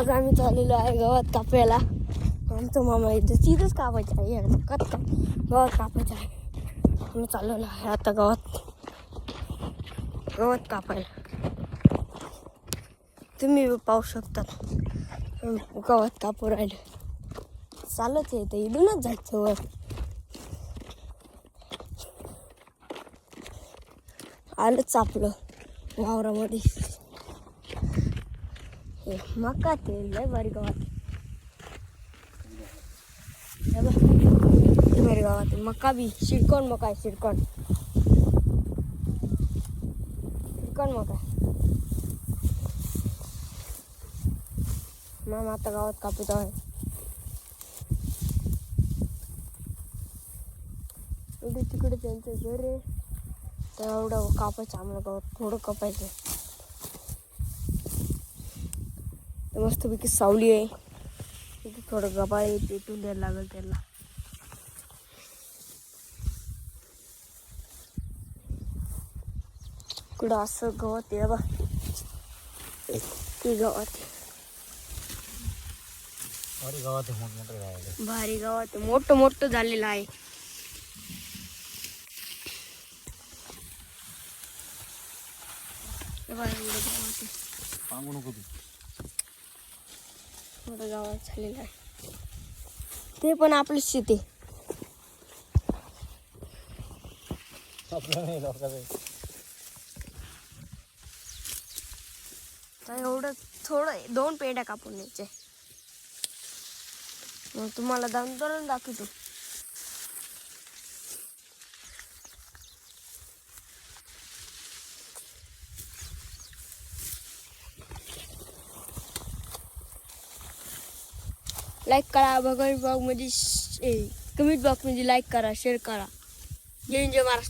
मग आम्ही चाललेलो आहे गवत कापायला. आमचं मामा इथं तिथंच कापायचं आहे. एकदम कत का गवत कापायचं आहे. आम्ही चाललेलो आहे आता गवत गवत कापायला. तुम्ही पाहू शकतात गवत कापू राहिले. चालत येतं इथूनच जायचं वर. आलंच आपलं वावरामध्ये. हे मका ते लय भारी गावात भारी गावात आहे. मका बी शिरकोण मका आहे शिरकोण शिरकोण मका मग आता गावात कापित आहे इकडे तिकडे त्यांचं घर आहे तर एवढं कापायचं आम्हाला गावात थोडं कापायचं तर मस्तपैकी सावली आहे थोडं गबाळ आहे पेटून द्यायला लागेल त्याला इकडं असं गवत आहे बा ते गवत. अरे गावात मोठमोठे भारी गवत. मोठं मोठं झालेलं आहे. सांगू नको तू मोठं गावात झालेलं आहे. ते पण आपली शेती. एवढं थोडं दोन पेंड्या कापून न्यायचे. मग तुम्हाला करून दाखवतो. लाईक करा बघा बॉक्समध्ये म्हणजे, कमेंट बॉक्समध्ये लाईक करा शेअर करा. जय जय महाराष्ट्र.